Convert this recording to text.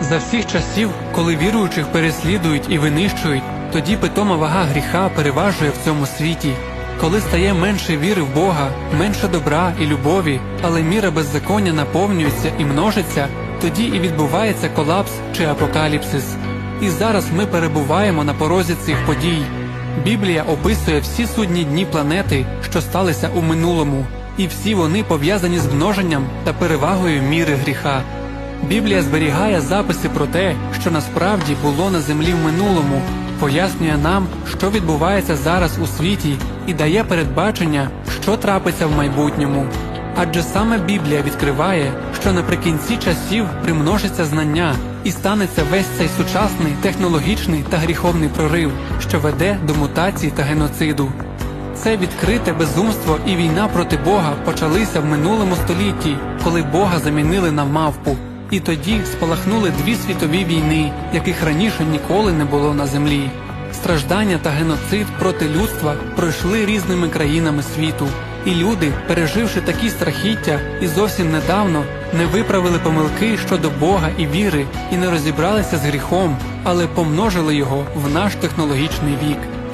За всіх часів, коли віруючих переслідують і винищують, тоді питома вага гріха переважує в цьому світі. Коли стає менше віри в Бога, менше добра і любові, але міра беззаконня наповнюється і множиться, тоді і відбувається колапс чи апокаліпсис. І зараз ми перебуваємо на порозі цих подій. Біблія описує всі судні дні планети, що сталися у минулому, і всі вони пов'язані з множенням та перевагою міри гріха. Біблія зберігає записи про те, що насправді було на землі в минулому, пояснює нам, що відбувається зараз у світі, і дає передбачення, що трапиться в майбутньому. Адже саме Біблія відкриває, що наприкінці часів примножиться знання і станеться весь цей сучасний технологічний та гріховний прорив, що веде до мутацій та геноциду. Це відкрите безумство і війна проти Бога почалися в минулому столітті, коли Бога замінили на мавпу. І тоді спалахнули дві світові війни, яких раніше ніколи не було на землі. Страждання та геноцид проти людства пройшли різними країнами світу, і люди, переживши такі страхіття і зовсім недавно, не виправили помилки щодо Бога і віри і не розібралися з гріхом, але помножили його в наш технологічний вік.